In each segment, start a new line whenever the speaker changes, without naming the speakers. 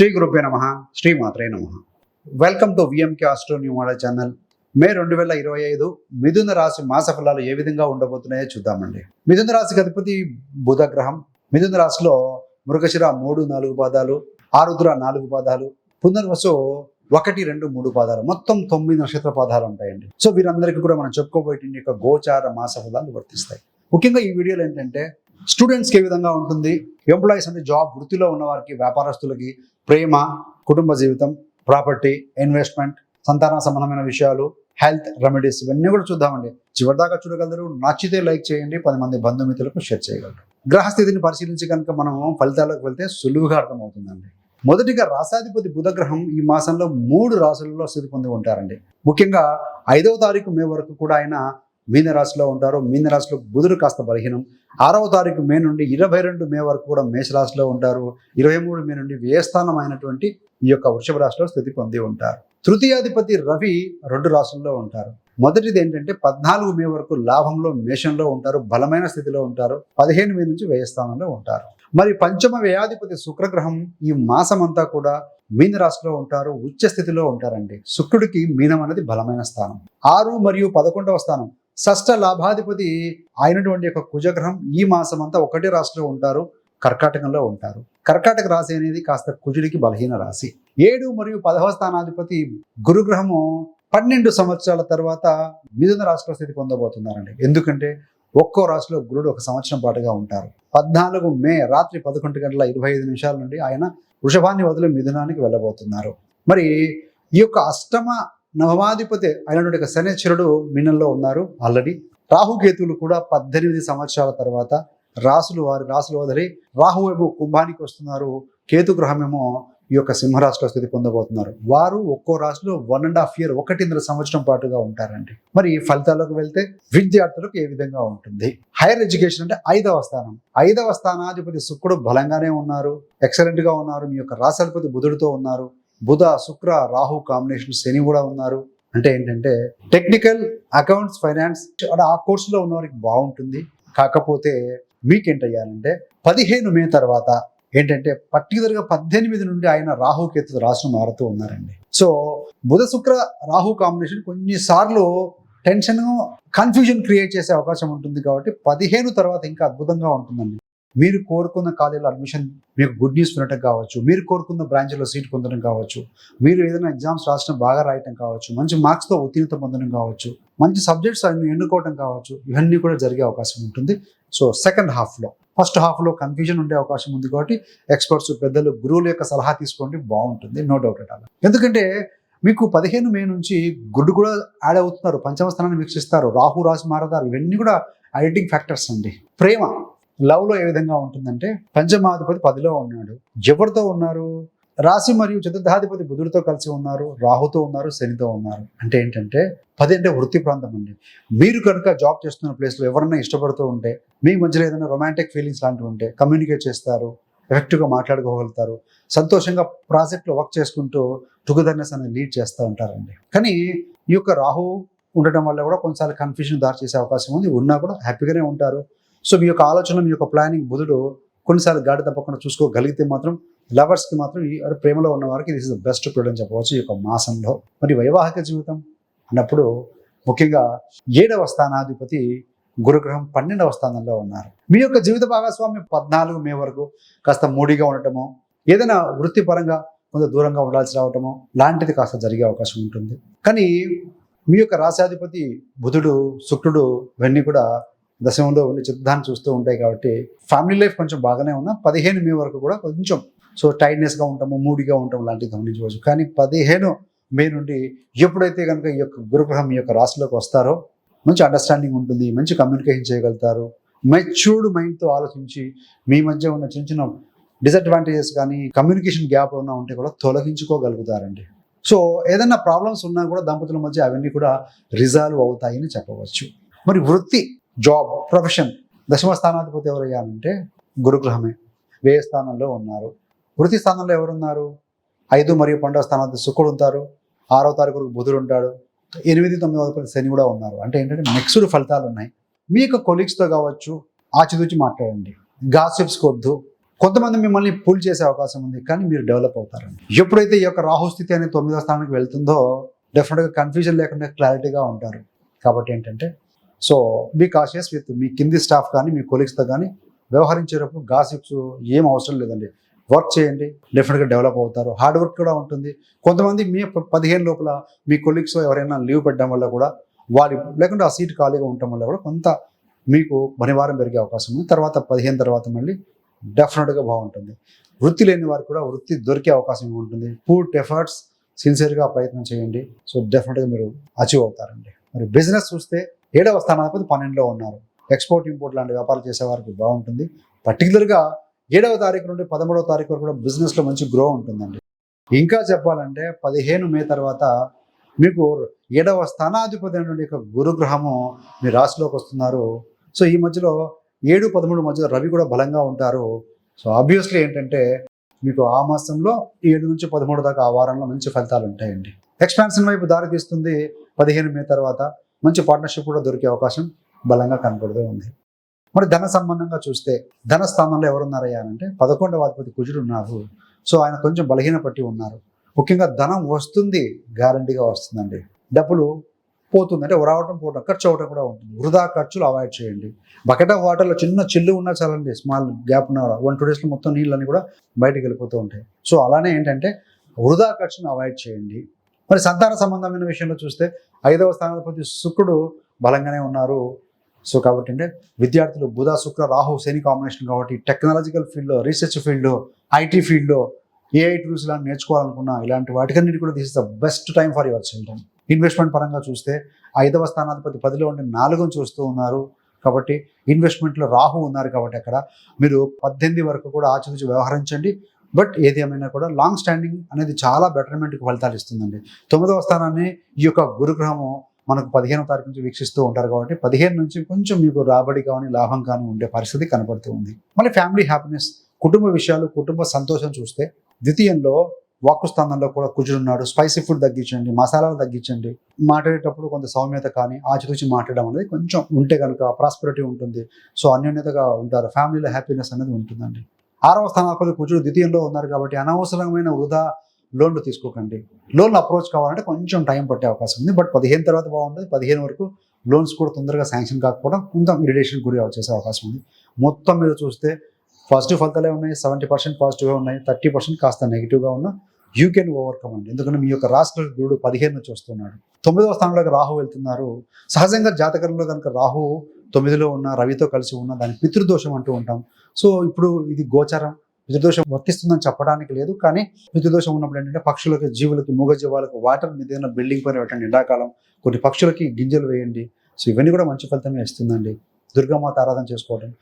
శ్రీ గురుభ్య నమ శ్రీ మాత్రే నమ. Welcome to VMK astro new model channel May రెండు వేల ఇరవై ఐదు మిథున రాశి మాస ఫలాలు ఏ విధంగా ఉండబోతున్నాయో చూద్దామండి. మిథున రాశికి అధిపతి బుధ గ్రహం. మిథున రాశిలో మృగశిర మూడు నాలుగు పాదాలు ఆరుద్ర నాలుగు పాదాలు పునర్వసు ఒకటి రెండు మూడు పాదాలు. మొత్తం తొమ్మిది నక్షత్ర పాదాలు ఉంటాయండి. సో వీరందరికీ కూడా మనం చెప్పుకోబోయే యొక్క గోచార మాస ఫలాలు వర్తిస్తాయి. ముఖ్యంగా ఈ వీడియోలో ఏంటంటే స్టూడెంట్స్కి ఏ విధంగా ఉంటుంది? ఎంప్లాయీస్ అంటే జాబ్ వృత్తిలో ఉన్న వారికి వ్యాపారస్తులకి ప్రేమ కుటుంబ జీవితం ప్రాపర్టీ ఇన్వెస్ట్మెంట్ సంతాన సంబంధమైన విషయాలు హెల్త్ రెమెడీస్ ఇవన్నీ కూడా చూద్దామండి. చివరిదాకా చూడగలరు నచ్చితే లైక్ చేయండి పది మంది బంధుమిత్రులకు షేర్ చేయగలరు. గ్రహస్థితిని పరిశీలించి కనుక మనం ఫలితాలకు వెళ్తే సులువుగా అర్థమవుతుందండి. మొదటిగా రాసాధిపతి బుధగ్రహం ఈ మాసంలో మూడు రాశులలో స్థితి పొంది ఉంటారండి. ముఖ్యంగా ఐదవ తారీఖు మే వరకు కూడా ఆయన మీనరాశిలో ఉంటారు మీనరాశిలో బుధుడు కాస్త బలహీనం. ఆరవ తారీఖు మే నుండి ఇరవై రెండు మే వరకు కూడా మేషరాశిలో ఉంటారు. ఇరవై మూడు మే నుండి వ్యయస్థానం అయినటువంటి ఈ యొక్క వృషభ రాశిలో స్థితి పొంది ఉంటారు. తృతీయాధిపతి రవి రెండు రాశుల్లో ఉంటారు. మొదటిది ఏంటంటే పద్నాలుగు మే వరకు లాభంలో మేషంలో ఉంటారు బలమైన స్థితిలో ఉంటారు. పదిహేను మే నుంచి వ్యయస్థానంలో ఉంటారు. మరి పంచమ వ్యయాధిపతి శుక్రగ్రహం ఈ మాసం అంతా కూడా మీన రాశిలో ఉంటారు ఉచ్చ స్థితిలో ఉంటారండి. శుక్రుడికి మీనం అనేది బలమైన స్థానం. ఆరు మరియు పదకొండవ స్థానం. షష్ట లాభాధిపతి అయినటువంటి యొక్క కుజగ్రహం ఈ మాసం అంతా ఒకటే రాశిలో ఉంటారు కర్కాటకంలో ఉంటారు. కర్కాటక రాశి అనేది కాస్త కుజుడికి బలహీన రాశి. ఏడు మరియు పదవ స్థానాధిపతి గురుగ్రహము పన్నెండు సంవత్సరాల తర్వాత మిథున రాశిలో స్థితి పొందబోతున్నారండి. ఎందుకంటే ఒక్కో రాశిలో గురుడు ఒక సంవత్సరం పాటుగా ఉంటారు. పద్నాలుగు మే రాత్రి పదకొండు గంటల ఇరవై ఐదు నిమిషాల నుండి ఆయన వృషభాన్ని వదిలి మిథునానికి వెళ్ళబోతున్నారు. మరి ఈ యొక్క అష్టమ నవమాధిపతి అయినటువంటి శనిశ్వరుడు మీనంలో ఉన్నారు ఆల్రెడీ. రాహుకేతువులు కూడా పద్దెనిమిది సంవత్సరాల తర్వాత రాసులు వారి రాసులు వదిలి రాహు ఏమో కుంభానికి వస్తున్నారు. కేతు గ్రహమేమో ఈ యొక్క సింహరాశిలో స్థితి పొందబోతున్నారు. వారు ఒక్కో రాశిలో వన్ అండ్ హాఫ్ ఇయర్ ఒకటిన్నర సంవత్సరం పాటుగా ఉంటారండి. మరి ఫలితాలకు వెళ్తే విద్యార్థులకు ఏ విధంగా ఉంటుంది? హైయర్ ఎడ్యుకేషన్ అంటే ఐదవ స్థానం. ఐదవ స్థానాధిపతి శుక్రుడు బలంగానే ఉన్నారు. ఎక్సలెంట్గా ఉన్నారు. మీ యొక్క రాశాధిపతి బుధుడితో ఉన్నారు. బుధ శుక్ర రాహు కాంబినేషన్ శని కూడా ఉన్నారు. అంటే ఏంటంటే టెక్నికల్ అకౌంట్స్ ఫైనాన్స్ ఆ కోర్సులో ఉన్న వారికి బాగుంటుంది. కాకపోతే మీకేంటయ్యారంటే పదిహేను మే తర్వాత ఏంటంటే పర్టికులర్గా పద్దెనిమిది నుండి ఆయన రాహు కేతు రాసును మారుతూ ఉన్నారండి. సో బుధ శుక్ర రాహు కాంబినేషన్ కొన్నిసార్లు టెన్షన్ కన్ఫ్యూజన్ క్రియేట్ చేసే అవకాశం ఉంటుంది కాబట్టి పదిహేను తర్వాత ఇంకా అద్భుతంగా ఉంటుందండి. మీరు కోరుకున్న కాలేజీలో అడ్మిషన్ మీకు గుడ్ న్యూస్ వినటం కావచ్చు మీరు కోరుకున్న బ్రాంచ్లో సీట్ పొందడం కావచ్చు మీరు ఏదైనా ఎగ్జామ్స్ రాసిన బాగా రాయటం కావచ్చు మంచి మార్క్స్తో ఉత్తీర్ణత పొందడం కావచ్చు మంచి సబ్జెక్ట్స్ అన్ని ఎన్నుకోవడం కావచ్చు ఇవన్నీ కూడా జరిగే అవకాశం ఉంటుంది. సో సెకండ్ హాఫ్లో ఫస్ట్ హాఫ్లో కన్ఫ్యూజన్ ఉండే అవకాశం ఉంది కాబట్టి ఎక్స్పర్ట్స్ పెద్దలు గురువుల యొక్క సలహా తీసుకోండి బాగుంటుంది. నో డౌట్ అట్ అలా ఎందుకంటే మీకు పదిహేను మే నుంచి గుడ్డు కూడా యాడ్ అవుతున్నారు పంచమ స్థానాన్ని వీక్షిస్తారు రాహు రాశి మారదారు ఇవన్నీ కూడా ఎడిటింగ్ ఫ్యాక్టర్స్ అండి. ప్రేమ. లవ్లో ఏ విధంగా ఉంటుందంటే పంచమాధిపతి పదిలో ఉన్నాడు. ఎవరితో ఉన్నారు? రాశి మరియు చతుర్థాధిపతి బుధుడితో కలిసి ఉన్నారు రాహుతో ఉన్నారు శనితో ఉన్నారు. అంటే ఏంటంటే పది అంటే వృత్తి ప్రాంతం అండి. మీరు కనుక జాబ్ చేస్తున్న ప్లేస్లో ఎవరన్నా ఇష్టపడుతూ ఉంటే మీ మధ్యలో ఏదైనా రొమాంటిక్ ఫీలింగ్స్ లాంటివి ఉంటే కమ్యూనికేట్ చేస్తారు ఎఫెక్టివ్గా మాట్లాడుకోగలుగుతారు సంతోషంగా ప్రాజెక్ట్లో వర్క్ చేసుకుంటూ టుగెదర్నెస్ అనేది లీడ్ చేస్తూ ఉంటారండి. కానీ ఈ యొక్క రాహు ఉండటం వల్ల కూడా కొన్నిసార్లు కన్ఫ్యూజన్ దారి చేసే అవకాశం ఉంది. ఉన్నా కూడా హ్యాపీగానే ఉంటారు. సో మీ యొక్క ఆలోచన మీ యొక్క ప్లానింగ్ బుధుడు కొన్నిసార్లు గాడి తప్పకుండా చూసుకోగలిగితే మాత్రం లవర్స్కి మాత్రం ప్రేమలో ఉన్న వారికి దిస్ ఇస్ ద బెస్ట్ ప్రియుడు అని చెప్పవచ్చు ఈ యొక్క మాసంలో. మరి వైవాహిక జీవితం అన్నప్పుడు ముఖ్యంగా ఏడవ స్థానాధిపతి గురుగ్రహం పన్నెండవ స్థానంలో ఉన్నారు. మీ యొక్క జీవిత భాగస్వామి పద్నాలుగు మే వరకు కాస్త మూడిగా ఉండటమో ఏదైనా వృత్తిపరంగా కొంత దూరంగా ఉండాల్సి రావటమో లాంటిది కాస్త జరిగే అవకాశం ఉంటుంది. కానీ మీ యొక్క రాశాధిపతి బుధుడు శుక్రుడు ఇవన్నీ కూడా దశమంలో ఉండి చిత్తాన్ని చూస్తూ ఉంటాయి కాబట్టి ఫ్యామిలీ లైఫ్ కొంచెం బాగానే ఉన్నా పదిహేను మే వరకు కూడా కొంచెం సో టైట్నెస్గా ఉంటాము మూడిగా ఉంటాం లాంటివి గమనించవచ్చు. కానీ పదిహేను మే నుండి ఎప్పుడైతే కనుక ఈ యొక్క గురుగ్రహం ఈ యొక్క రాశిలోకి వస్తారో మంచి అండర్స్టాండింగ్ ఉంటుంది మంచి కమ్యూనికేషన్ చేయగలుగుతారు మెచ్యూర్డ్ మైండ్తో ఆలోచించి మీ మధ్య ఉన్న చిన్న చిన్న డిసడ్వాంటేజెస్ కానీ కమ్యూనికేషన్ గ్యాప్ ఉన్న ఉంటే కూడా తొలగించుకోగలుగుతారండి. సో ఏదైనా ప్రాబ్లమ్స్ ఉన్నా కూడా దంపతుల మధ్య అవన్నీ కూడా రిజాల్వ్ అవుతాయని చెప్పవచ్చు. మరి వృత్తి జాబ్ ప్రొఫెషన్. దశమ స్థానాధిపతి ఎవరయ్యానంటే గురుగ్రహమే. వ్యయ స్థానంలో ఉన్నారు. వృత్తి స్థానంలో ఎవరున్నారు? ఐదు మరియు పన్నెండవ స్థానాధిపతి శుక్రుడు ఉంటారు. ఆరో తారీఖు బుధుడు ఉంటాడు. ఎనిమిది తొమ్మిదవ శని కూడా ఉన్నారు. అంటే ఏంటంటే మిక్స్డ్ ఫలితాలు ఉన్నాయి. మీ యొక్క కొలీగ్స్తో కావచ్చు ఆచితూచి మాట్లాడండి. గాసిప్స్ కొద్దు కొంతమంది మిమ్మల్ని పుల్ చేసే అవకాశం ఉంది కానీ మీరు డెవలప్ అవుతారండి. ఎప్పుడైతే ఈ యొక్క రాహుస్థితి అనేది తొమ్మిదో స్థానానికి వెళ్తుందో డెఫినెట్గా కన్ఫ్యూజన్ లేకుండా క్లారిటీగా ఉంటారు. కాబట్టి ఏంటంటే సో బీ కాషియస్ విత్ మీ కింది స్టాఫ్ కానీ మీ కొలీగ్స్తో కానీ వ్యవహరించేటప్పుడు గాసిప్స్ ఏం అవసరం లేదండి. వర్క్ చేయండి డెఫినెట్గా డెవలప్ అవుతారు. హార్డ్ వర్క్ కూడా ఉంటుంది. కొంతమంది మీ పదిహేను లోపల మీ కొలీగ్స్ ఎవరైనా లీవ్ పెట్టడం వల్ల కూడా వారి లేకుంటే ఆ సీట్ ఖాళీగా ఉండటం వల్ల కూడా కొంత మీకు పనివారం పెరిగే అవకాశం ఉంది. తర్వాత పదిహేను తర్వాత మళ్ళీ డెఫినెట్గా బాగుంటుంది. వృత్తి లేని వారికి కూడా వృత్తి దొరికే అవకాశం ఉంటుంది. పూర్ట్ ఎఫర్ట్స్ సిన్సియర్గా ప్రయత్నం చేయండి. సో డెఫినెట్గా మీరు అచీవ్ అవుతారండి. మరి బిజినెస్ చూస్తే ఏడవ స్థానాధిపతి పన్నెండులో ఉన్నారు. ఎక్స్పోర్ట్ ఇంపోర్ట్ లాంటి వ్యాపారాలు చేసే వారికి బాగుంటుంది. పర్టికులర్గా ఏడవ తారీఖు నుండి పదమూడవ తారీఖు వరకు కూడా బిజినెస్లో మంచి గ్రో ఉంటుందండి. ఇంకా చెప్పాలంటే పదిహేను మే తర్వాత మీకు ఏడవ స్థానాధిపతి నుండి యొక్క గురుగ్రహము మీ రాశిలోకి వస్తున్నారు. సో ఈ మధ్యలో ఏడు పదమూడు మధ్యలో రవి కూడా బలంగా ఉంటారు. సో ఆబ్వియస్లీ ఏంటంటే మీకు ఆ మాసంలో ఏడు నుంచి పదమూడు దాకా ఆ వారంలో మంచి ఫలితాలు ఉంటాయండి. ఎక్స్పాన్షన్ వైపు దారి తీస్తుంది పదిహేను మే తర్వాత. మంచి పార్ట్నర్షిప్ కూడా దొరికే అవకాశం బలంగా కనపడుతూ ఉంది. మరి ధన సంబంధంగా చూస్తే ధన స్థానంలో ఎవరున్నారయ్యా అంటే పదకొండవ అధిపతి కుజుడు ఉన్నారు. సో ఆయన కొంచెం బలహీన పట్టి ఉన్నారు. ముఖ్యంగా ధనం వస్తుంది గ్యారంటీగా వస్తుందండి. డబ్బులు పోతుంది అంటే రావటం పోవటం ఖర్చు అవ్వటం కూడా ఉంటుంది. వృధా ఖర్చులు అవాయిడ్ చేయండి. బకెట్ ఆఫ్ వాటర్లో చిన్న చిల్లు ఉన్నా చాలండి స్మాల్ గ్యాప్ ఉన్న వన్ టూ డేస్లో మొత్తం నీళ్ళని కూడా బయటకు వెళ్ళిపోతూ ఉంటాయి. సో అలానే ఏంటంటే వృధా ఖర్చును అవాయిడ్ చేయండి. మరి సంతాన సంబంధమైన విషయంలో చూస్తే ఐదవ స్థానాధిపతి శుక్రుడు బలంగానే ఉన్నారు. సో కాబట్టి అంటే విద్యార్థులు బుధ శుక్ర రాహు శని కాంబినేషన్ కాబట్టి టెక్నాలజికల్ ఫీల్డ్లో రీసెర్చ్ ఫీల్డ్లో ఐటీ ఫీల్డ్లో ఏఐ టూల్స్ ఇలా నేర్చుకోవాలనుకున్నా ఇలాంటి వాటికన్నిటి కూడా this is the best time for your children investment పరంగా చూస్తే ఐదవ స్థానాధిపతి పదిలో ఉండి నాలుగును చూస్తూ ఉన్నారు. కాబట్టి ఇన్వెస్ట్మెంట్లో రాహు ఉన్నారు కాబట్టి అక్కడ మీరు పద్దెనిమిది వరకు కూడా ఆచితూచి వ్యవహరించండి. బట్ ఏది ఏమైనా కూడా లాంగ్ స్టాండింగ్ అనేది చాలా బెటర్మెంట్కి ఫలితాలు ఇస్తుందండి. తొమ్మిదవ స్థానాన్ని ఈ యొక్క గురుగ్రహము మనకు పదిహేనవ తారీఖు నుంచి వీక్షిస్తూ ఉంటారు కాబట్టి పదిహేను నుంచి కొంచెం మీకు రాబడి కానీ లాభం కానీ ఉండే పరిస్థితి కనబడుతూ ఉంది. మళ్ళీ ఫ్యామిలీ హ్యాపీనెస్ కుటుంబ విషయాలు కుటుంబ సంతోషం చూస్తే ద్వితీయంలో వాక్కు స్థానంలో కూడా కుజుడున్నాడు స్పైసీ ఫుడ్ తగ్గించండి మసాలాలు తగ్గించండి. మాట్లాడేటప్పుడు కొంత సౌమ్యత కానీ ఆచితూచి మాట్లాడడం అనేది కొంచెం ఉంటే కనుక ప్రాస్పరిటీ ఉంటుంది. సో అన్యోన్యతగా ఉంటారు. ఫ్యామిలీలో హ్యాపీనెస్ అనేది ఉంటుందండి. ఆరవ స్థానాధిపతి కుజుడు ద్వితీయంలో ఉన్నారు కాబట్టి అనవసరమైన వృధా లోన్లు తీసుకోకండి. లోన్లు అప్రోచ్ కావాలంటే కొంచెం టైం పట్టే అవకాశం ఉంది. బట్ పదిహేను తర్వాత బాగుంటుంది. పదిహేను వరకు లోన్స్ కూడా తొందరగా శాంక్షన్ కాకపోవడం కొంత ఇరిటేషన్ గురి చేసే అవకాశం ఉంది. మొత్తం మీద చూస్తే పాజిటివ్ ఫలితాలే ఉన్నాయి. సెవెంటీ పర్సెంట్ పాజిటివ్గా ఉన్నాయి. థర్టీ పర్సెంట్ కాస్త నెగిటివ్గా ఉన్న యూ కెన్ ఓవర్కమ్ అండి. ఎందుకంటే మీ యొక్క రాష్ట్ర గురుడు పదిహేను నుంచి వస్తున్నాడు. తొమ్మిదవ స్థానంలోకి రాహు వెళ్తున్నారు. సహజంగా జాతకంలో కనుక రాహు తొమ్మిదిలో ఉన్న రవితో కలిసి ఉన్న దాని పితృదోషం అంటూ ఉంటాం. సో ఇప్పుడు ఇది గోచరం. పితృదోషం వర్తిస్తుందని చెప్పడానికి లేదు. కానీ పితృదోషం ఉన్నప్పుడు ఏంటంటే పక్షులకి జీవులకి మూగజీవాలకు వాటర్ మీద ఏదైనా బిల్డింగ్ పైన పెట్టండి. ఎండాకాలం కొన్ని పక్షులకి గింజలు వేయండి. సో ఇవన్నీ కూడా మంచి ఫలితమే ఇస్తుందండి. దుర్గామాత ఆరాధన చేసుకోవడం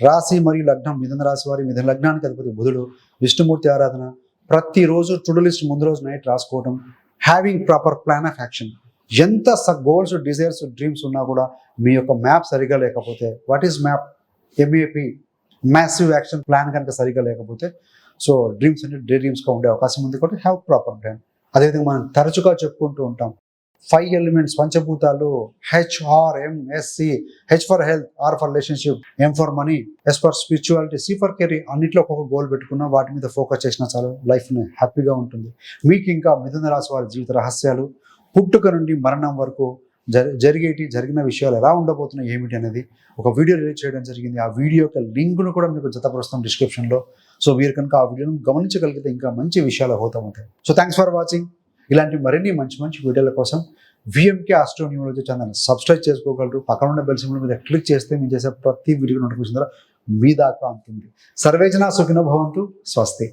రాశి మరియు లగ్నం మిథున రాశి వారి మిథున లగ్నానికి అధిపతి బుధుడు. విష్ణుమూర్తి ఆరాధన. ప్రతిరోజు టుడు లిస్ట్ ముందు రోజు నైట్ రాసుకోవడం having proper plan of action ఎంత గోల్స్ డిజైర్స్ డ్రీమ్స్ ఉన్నా కూడా మీ యొక్క మ్యాప్ సరిగా లేకపోతే what is map M A P massive action plan కనుక సరిగా లేకపోతే సో డ్రీమ్స్ అంటే డే డ్రీమ్స్గా ఉండే అవకాశం ఉంది కాబట్టి హ్యావ్ ప్రాపర్ ప్లాన్ అదేవిధంగా మనం తరచుగా చెప్పుకుంటూ ఉంటాం. ఫైవ్ ఎలిమెంట్స్ పంచభూతాలు H R M S C H for health R for relationship M for money S for spirituality C for career అన్నింటిలో ఒక్కొక్క గోల్ పెట్టుకున్నా వాటి మీద ఫోకస్ చేసినా చాలు లైఫ్ని హ్యాపీగా ఉంటుంది. మీకు ఇంకా మిథున రాశి వారి జీవిత రహస్యాలు పుట్టుక నుండి మరణం వరకు జరిగేటి జరిగిన విషయాలు ఎలా ఉండబోతున్నాయి ఏమిటి అనేది ఒక వీడియో రిలీజ్ చేయడం జరిగింది. ఆ వీడియో యొక్క లింక్ను కూడా మీకు జతపరుస్తాం డిస్క్రిప్షన్లో. సో మీరు కనుక ఆ వీడియోను గమనించగలిగితే ఇంకా మంచి విషయాలు అవుతాయి సో థ్యాంక్స్ ఫర్ వాచింగ్ ఇలాంటి మరిన్ని మంచి మంచి వీడియోల కోసం విఎంకే ఆస్ట్రోన్యూమాలజీ ఛానల్ సబ్స్క్రైబ్ చేసుకోగలరు. పక్కన ఉన్న బెల్ సింబల్ మీద క్లిక్ చేస్తే మేము చేసే ప్రతి వీడియో నోటిఫికేషన్ ద్వారా మీ దాకా అందుతుంది సర్వేజన సుఖినో భవంతు. స్వస్తి.